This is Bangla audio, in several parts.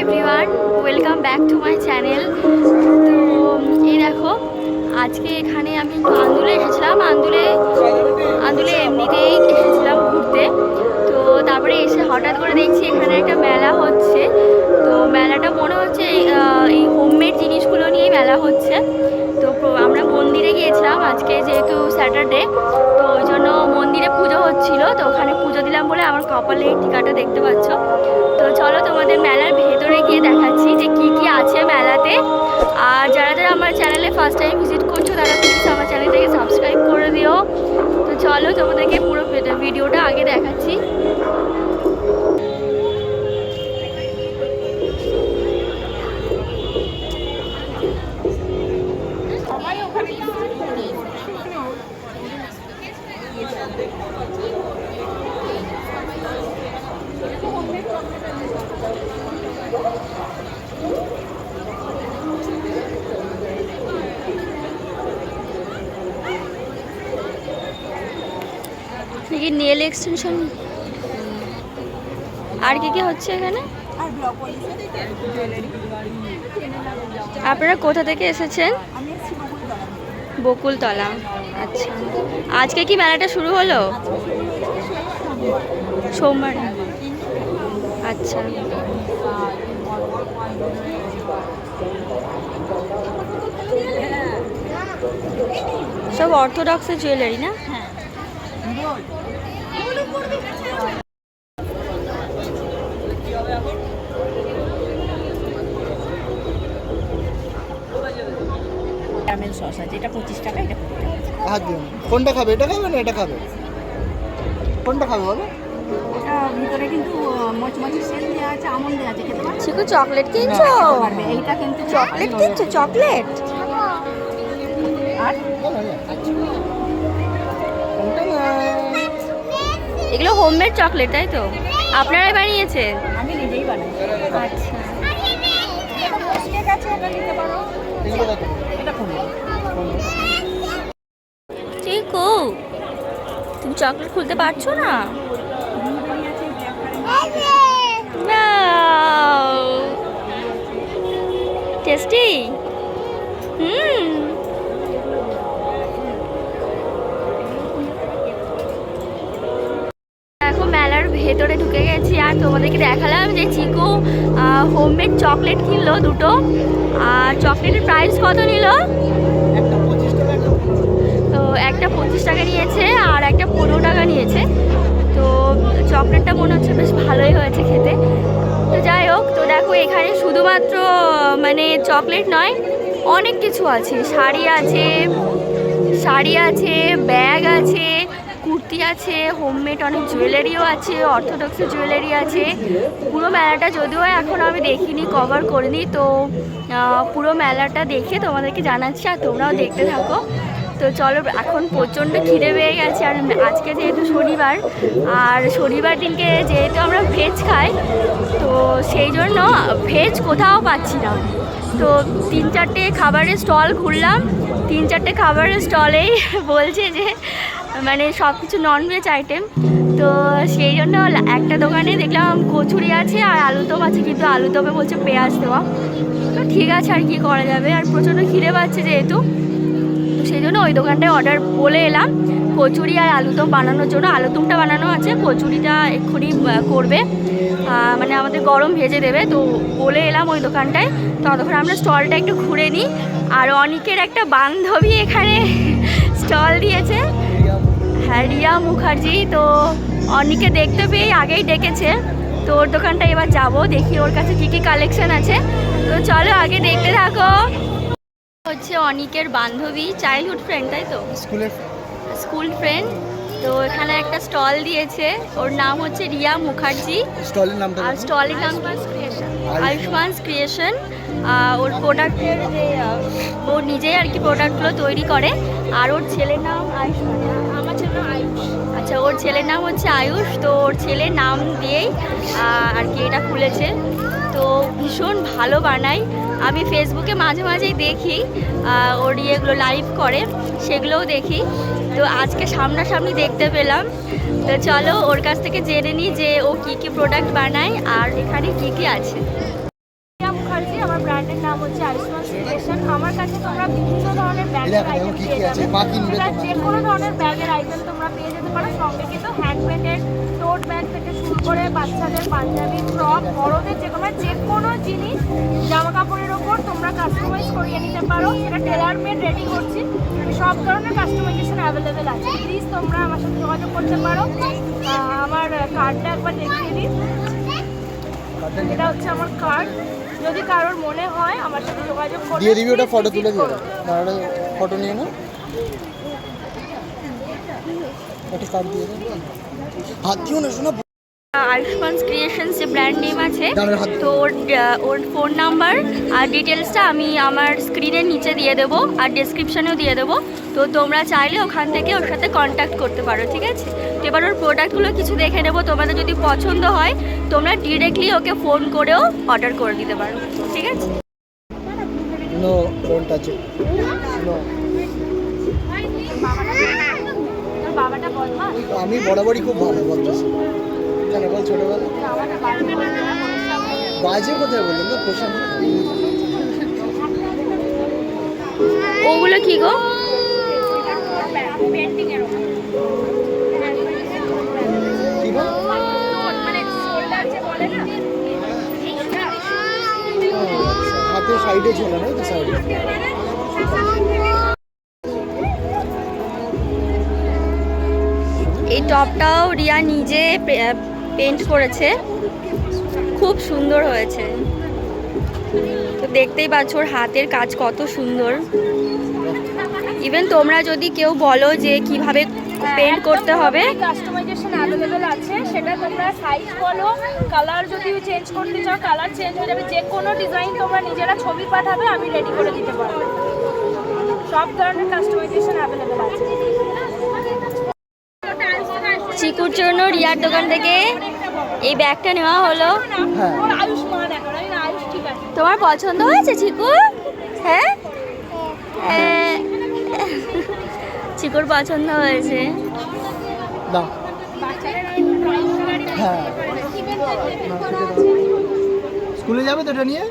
Everyone welcome back to my channel তো এই দেখো আজকে এখানে আমি একটু আন্দুলে এসেছিলাম। আন্দুলে আন্দুলে এমনিতেই এসেছিলাম ঘুরতে। তো তারপরে এসে হঠাৎ করে দেখছি এখানে একটা মেলা হচ্ছে। তো মেলাটা মনে হচ্ছে এই, হোমমেড জিনিসগুলো নিয়েই মেলা হচ্ছে। তো আমরা মন্দিরে গিয়েছিলাম আজকে যেহেতু স্যাটারডে তো ওই জন্য মন্দিরে পুজো হচ্ছিল। তো ওখানে বলে আমার কপালে এই টিকাটা দেখতে পাচ্ছ। তো চলো তোমাদের মেলার ভেতরে গিয়ে দেখাচ্ছি যে কি কি আছে মেলাতে। আর যারা যারা আমার চ্যানেলে ফার্স্ট টাইম ভিজিট করছ, তারা প্লিজ আমার চ্যানেলটাকে সাবস্ক্রাইব করে দিও। তো চলো তোমাদেরকে পুরো ভিডিওটা আগে দেখাচ্ছি। দেখি নেল এক্সটেনশন? আর কি কি হচ্ছে এখানে? আপনারা কোথা থেকে এসেছেন? বকুলতলা। আচ্ছা। আজকে কি মেলাটা শুরু হলো? সোমবার। আচ্ছা। সব অর্থোডক্সের জুয়েলারি না হ্যাঁ ক্যারামেল সস আছে এটা পঁচিশ টাকা এটা কুড়ি টাকা। হাত দিন। কোনটা খাবে? এটা খাবে না এটা খাবে? কোনটা খাবে বলো? এটা ভিতরে কিন্তু মচমচি সেল দেওয়া আছে আমন্ড দেওয়া আছে খেতে পারবে? চিকু চকলেট কিনছো? খেতে পারবে। এইটা কিন্তু চকলেট কিনছো? চকলেট? আর? এগুলো হোমমেড চকলেট তাই তো? আপনারাই বানিয়েছেন আমি নিজেই বানাই আচ্ছা। এটা নিতে পারো? এটা পনেরো তুমি চকলেট খুলতে পারছ না? টেস্টি হুম দেখো, মেলার ভেতরে ঢুকে গেছি আর তোমাদেরকে দেখালাম যে চিকু হোমমেড চকলেট কিনলো দুটো। আর চকলেটের প্রাইস কত নিল? একটা পঁচিশ টাকা নিয়েছে আর একটা পনেরো টাকা নিয়েছে। তো চকলেটটা মনে হচ্ছে বেশ ভালোই হয়েছে খেতে। তো যাই হোক, তো দেখো এখানে শুধুমাত্র মানে চকলেট নয়, অনেক কিছু আছে। শাড়ি আছে শাড়ি আছে, ব্যাগ আছে, কুর্তি আছে হোমমেড অনেক জুয়েলারিও আছে অর্থোডক্সের জুয়েলারি আছে। পুরো মেলাটা যদিও এখন আমি দেখিনি কভার করিনি, তো পুরো মেলাটা দেখে তোমাদেরকে জানাচ্ছি আর তোমরাও দেখতে থাকো। তো চলো, এখন প্রচণ্ড খিদে পেয়ে গেছে আর আজকে যেহেতু শনিবার, আর শনিবার দিনকে যেহেতু আমরা ভেজ খাই, তো সেই জন্য ভেজ কোথাও পাচ্ছি না। তো তিন চারটে খাবারের স্টল ঘুরলাম তিন চারটে খাবারের স্টলেই বলছে যে মানে সব কিছু ননভেজ আইটেম তো সেই জন্য একটা দোকানে দেখলাম কচুরি আছে আর আলুদম আছে, কিন্তু আলুদমে বলছে পেঁয়াজ দেওয়া। তো ঠিক আছে আর কি করা যাবে, আর প্রচণ্ড খিদে পাচ্ছে যেহেতু। সেই জন্য ওই দোকানটায় অর্ডার বলে এলাম। কচুরি আর আলুদম বানানোর জন্য। আলুদমটা বানানো আছে, কচুরিটা এক্ষুনি করবে। মানে আমাদের গরম ভেজে দেবে, তো বলে এলাম ওই দোকানটায়। ততক্ষণ আমরা স্টলটা একটু ঘুরে নিই। আর অনেকের একটা বান্ধবী এখানে স্টল দিয়েছে। হ্যাঁ রিয়া মুখার্জি। তো অনেকে দেখতে পেয়ে আগেই ডেকেছে। তো ওর দোকানটা এবার যাব, দেখি ওর কাছে কী কী কালেকশন আছে। তো চলো আগে দেখতে থাকো। হচ্ছে অনিকের বান্ধবী চাইল্ডহুড ফ্রেন্ড তাই তো? স্কুলের স্কুল ফ্রেন্ড তো এখানে একটা স্টল দিয়েছে। ওর নাম হচ্ছে রিয়া মুখার্জি। স্টলের নামটা আর। স্টলের নাম আয়ুষ্মান ক্রিয়েশন। ওর প্রোডাক্টের যে ও নিজেই আর কি প্রোডাক্টগুলো তৈরি করে। আর ওর ছেলের নাম আয়ুষ্মান। আমার ছেলের নাম আয়ুষ। আচ্ছা ওর ছেলের নাম হচ্ছে আয়ুষ। তো ওর ছেলের নাম দিয়েই আর কি এটা খুলেছে। তো ভীষণ ভালো বানায়। আমি ফেসবুকে মাঝে মাঝেই দেখি ওর ইয়েগুলো লাইভ করে সেগুলোও দেখি। তো আজকে সামনাসামনি দেখতে পেলাম। তো চলো ওর কাছ থেকে জেনে নিই যে ও কী কী প্রোডাক্ট বানায় আর এখানে কী কী আছে। আমার ব্র্যান্ডের নাম হচ্ছে আয়ুষ্মান ক্রিয়েশন আমার কাছে তোমরা বিভিন্ন ধরনের ব্যাগের আইটেম পেয়ে যাবে। যে কোনো ধরনের ব্যাগের আইটেম তোমরা পেয়ে যেতে পারো। সঙ্গে কিন্তু হ্যান্ডমেডের টোট ব্যাগ থেকে করে বাচ্চাদের পাঞ্জাবি ফ্রক বড়দের যে কোনো যে কোনো জিনিস জামা কাপড়ের ওপর তোমরা কাস্টমাইজ করিয়ে নিতে পারো। সেটা টেলার মেড রেডি করছি সব ধরনের কাস্টমাইজেশন অ্যাভেলেবেল আছে। প্লিজ তোমরা আমার সাথে যোগাযোগ করতে পারো। আমার কার্ডটা একবার দেখিয়ে দিই। এটা হচ্ছে আমার কার্ড যদি কারোর মনে হয় আমার সাথে যোগাযোগ করবে দিয়ে দিবি ওটা ফটো তুলে দিয়ে করো। ফটো নিয়ে নাও। একটা কার্ড দিয়ে দাও হাত দিও না শোনা আয়ুষ্মান ক্রিয়েশনস যে ব্র্যান্ড নেম আছে তো ওর ওর ফোন নাম্বার আর ডিটেলসটা আমি আমার স্ক্রিনের নিচে দিয়ে দেবো আর ডেসক্রিপশনেও দিয়ে দেবো। তো তোমরা চাইলে ওখান থেকে ওর সাথে কন্ট্যাক্ট করতে পারো ঠিক আছে? তো এবার ওর প্রোডাক্টগুলো কিছু দেখে নেব। তোমাদের যদি পছন্দ হয় তোমরা ডিরেক্টলি ওকে ফোন করেও অর্ডার করে দিতে পারো ঠিক আছে? No don't touch it no বাবাটা বলবা আমি বরাবরই খুব ভালো বলতেছি। কেন বল ছোটবেলা বাজে কোথায় বললেন তো? প্রশান্ত। ওগুলো কি গো? আচ্ছা। হাতে সাইডে না তো সাইডে? এই টপটাও রিয়া নিজে পেন্ট করেছে। খুব সুন্দর হয়েছে। তো দেখতেই পাচ্ছ ওর হাতের কাজ কত সুন্দর। ইভেন তোমরা যদি কেউ বলো যে কীভাবে পেন্ট করতে হবে। কাস্টমাইজেশন অ্যাভেলেবেল আছে, সেটা তোমরা সাইজ বলো কালার যদি চেঞ্জ করতে চাও কালার চেঞ্জ হয়ে যাবে। যে কোনো ডিজাইন তোমরা নিজেরা ছবি পাঠাবে, আমি রেডি করে দিতে পারব। সব ধরনের কাস্টমাইজেশন অ্যাভেলেবেল আছে। চিকুর জন্য রিয়ার দোকান থেকে এই ব্যাগটা নেওয়া হলো। হ্যাঁ। তোমার পছন্দ হয়েছে চিকু? হ্যাঁ? হ্যাঁ। চিকুর পছন্দ হয়েছে। হ্যাঁ। স্কুলে যাবে তো এটা নিয়ে?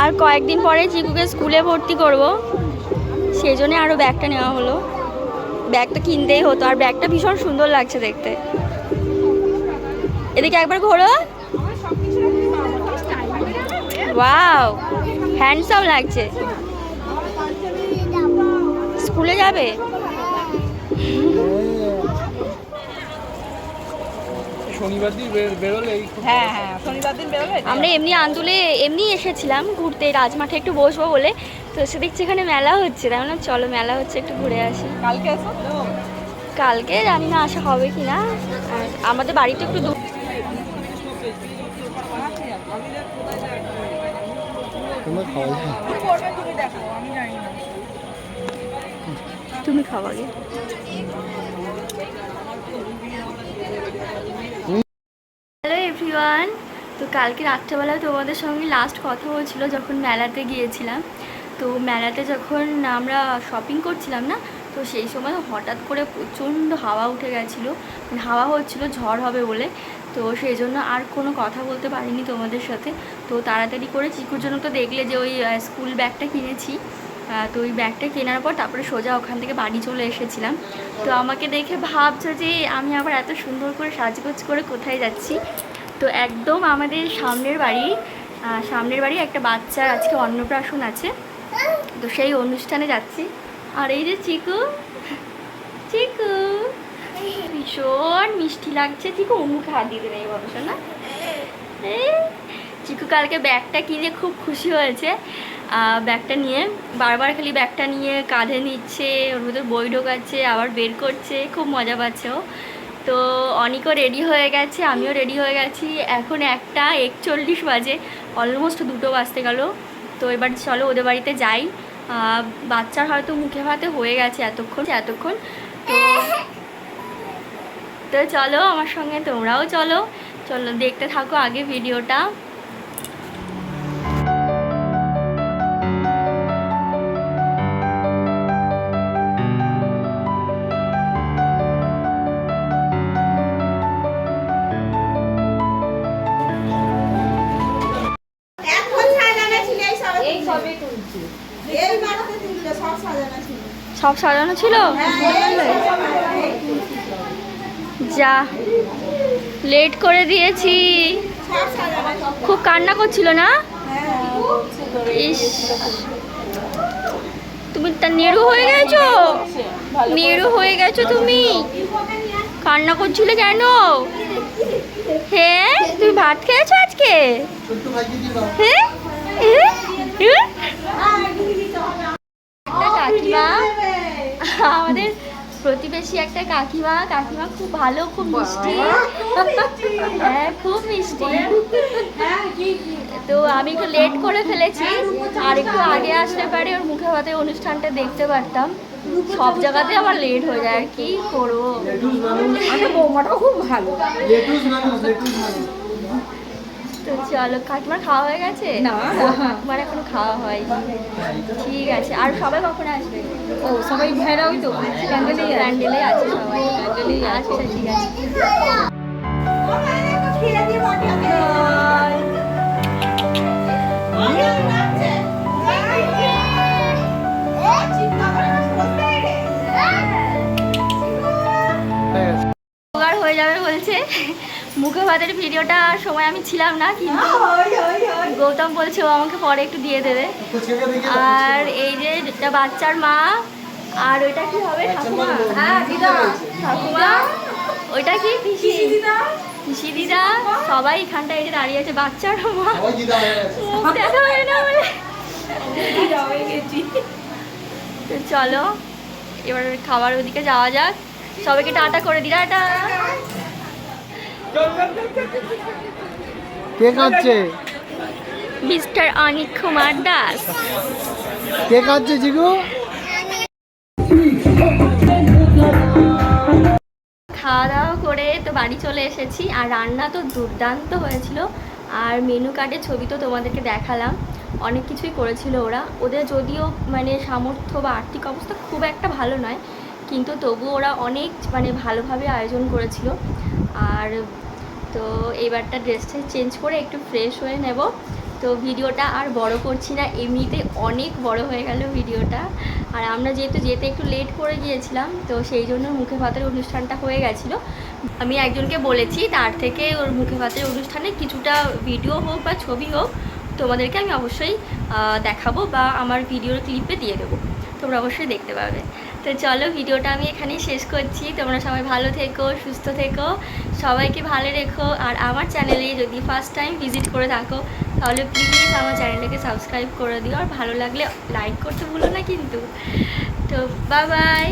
আর কয়েকদিন পরে চিকুকে স্কুলে ভর্তি করব। সেই জন্য আরও ব্যাগটা নেওয়া হলো। ব্যাগটা কিনতেই হতো আর ব্যাগটা ভীষণ সুন্দর লাগছে দেখতে। এদিকে একবার ঘোরো। ওয়াও হ্যান্ডসাম লাগছে। স্কুলে যাবে? শনিবার দিন বেরোলে হ্যাঁ হ্যাঁ শনিবার দিন বেরোবে আমরা এমনি আন্দুলে এমনি এসেছিলাম ঘুরতে রাজমাঠে একটু বসবো বলে। তো সে দেখছি এখানে মেলা হচ্ছে তাই বললাম চলো মেলা হচ্ছে একটু ঘুরে আসি। কালকে এসো কালকে জানি না আসা হবে কি না আমাদের বাড়িতে একটু দূর। খাওয়া তুমি দেখো আমি জানি না? তুমি খাওয়াগে হ্যালো এভরিওয়ান তো কালকে রাত্রেবেলা তোমাদের সঙ্গে লাস্ট কথা হয়েছিল যখন মেলাতে গিয়েছিলাম। তো মেলাতে যখন আমরা শপিং করছিলাম না, তো সেই সময় হঠাৎ করে প্রচণ্ড হাওয়া উঠে গেছিল। মানে হাওয়া হচ্ছিল, ঝড় হবে বলে। তো সেই জন্য আর কোনো কথা বলতে পারিনি তোমাদের সাথে। তো তাড়াতাড়ি করে চিকুর জন্য তো দেখলে যে ওই স্কুল ব্যাগটা কিনেছি। তো ওই ব্যাগটা কেনার পর তারপরে সোজা ওখান থেকে বাড়ি চলে এসেছিলাম। তো আমাকে দেখে ভাবছ যে আমি আবার এত সুন্দর করে সাজগোজ করে কোথায় যাচ্ছি? তো একদম আমাদের সামনের বাড়ি সামনের বাড়ি একটা বাচ্চার আজকে অন্নপ্রাশন আছে। তো সেই অনুষ্ঠানে যাচ্ছি। আর এই যে চিকু চিকু, ভীষণ মিষ্টি লাগছে। চিকু মুখে হাত দিতে নেই বাবা না? চিকু কালকে ব্যাগটা কিনে খুব খুশি হয়েছে। ব্যাগটা নিয়ে, বারবার খালি ব্যাগটা নিয়ে কাঁধে নিচ্ছে, ওর ভিতর বই ঢোকাচ্ছে, আবার বের করছে, খুব মজা পাচ্ছে ও। তো অনিকও রেডি হয়ে গেছে, আমিও রেডি হয়ে গেছি। এখন একটা একচল্লিশ বাজে অলমোস্ট দুটো বাজতে গেল। তো এবার চলো ওদের বাড়িতে যাই। বাচ্চার হয়তো মুখে ভাতে হয়ে গেছে এতক্ষণ এতক্ষণ। তো তো চলো আমার সঙ্গে তোমরাও চলো। চলো, দেখতে থাকো আগে ভিডিওটা। সব সাজানো ছিল? যা লেট করে দিয়েছি। খুব কান্না করছিল না? ইস। তুমি তা নেড়ু হয়ে গেছো? নেড়ু হয়ে গেছো তুমি? কান্না করছিলে কেন? হ্যাঁ তুমি ভাত খেয়েছো আজকে? হ্যাঁ হ্যাঁ? হ্যাঁ? কাকিমা আমাদের প্রতিবেশী একটা কাকিমা কাকিমা খুব ভালো খুব মিষ্টি। হ্যাঁ খুব মিষ্টি। তো আমি একটু লেট করে ফেলেছি। আর একটু আগে আসলে পারে ওর মুখে ভাতে অনুষ্ঠানটা দেখতে পারতাম। সব জায়গাতে আমার লেট হয়ে যায়। আর কি করব? বৌমাটাও খুব ভালো। তো চলো কাকিমার খাওয়া হয়ে গেছে? না। কাকিমার এখনও খাওয়া হয়নি। ঠিক আছে আর সবাই কখন আসবে? ও সবাই ওই তো। প্যান্ডেলেই আছে। আছে সবাই প্যান্ডেলেই আচ্ছা ঠিক আছে। হয়ে যাবে বলছে। মুখে ভাতের ভিডিওটা সময় আমি ছিলাম না কিন্তু গৌতম বলছে ও আমাকে পরে একটু দিয়ে দেবে। আর এই যে বাচ্চার মা আর ওইটা কি হবে ঠাকুমা? হ্যাঁ ঠাকুমা? ওইটা কি? পিসি। দিদা। সবাই এখানটায় এই যে দাঁড়িয়ে আছে বাচ্চার মা। দেখা হয় না বলে তো চলো এবার খাবার ওদিকে যাওয়া যাক। সবাইকে টাটা করে দিই টাটা। কে কাঁদছে? মিস্টার অনিক কুমার দাস। কে কাঁদছে জিগু? খাওয়া দাওয়া করে তো বাড়ি চলে এসেছি আর রান্না তো দুর্দান্ত হয়েছিল। আর মেনু কার্ডের ছবি তো তোমাদেরকে দেখালাম। অনেক কিছুই করেছিল ওরা। ওদের যদিও মানে সামর্থ্য বা আর্থিক অবস্থা খুব একটা ভালো নয় কিন্তু তবু ওরা অনেক মানে ভালোভাবে আয়োজন করেছিল। আর তো এবারটা ড্রেসটা চেঞ্জ করে একটু ফ্রেশ হয়ে নেব। তো ভিডিওটা আর বড় করছি না এমনিতে অনেক বড় হয়ে গেল ভিডিওটা। আর আমরা যেহেতু যেতে একটু লেট করে গিয়েছিলাম, তো সেই জন্য মুখে ভাতের অনুষ্ঠানটা হয়ে গেছিল। আমি একজনকে বলেছি, তার থেকে ওর মুখে ভাতের অনুষ্ঠানে কিছুটা ভিডিও হোক বা ছবি হোক, তোমাদেরকে আমি অবশ্যই দেখাবো বা আমার ভিডিওর ক্লিপে দিয়ে দেবো। তোমরা অবশ্যই দেখতে পাবে। তো চলো ভিডিওটা আমি এখানেই শেষ করছি। তোমরা সবাই ভালো থেকো, সুস্থ থেকো, সবাইকে ভালো রেখো। আর আমার চ্যানেলে যদি ফার্স্ট টাইম ভিজিট করে থাকো, তাহলে প্লিজ আমার চ্যানেলটাকে সাবস্ক্রাইব করে দিও। আর ভালো লাগলে লাইক করতে ভুলো না কিন্তু। তো বাই বাই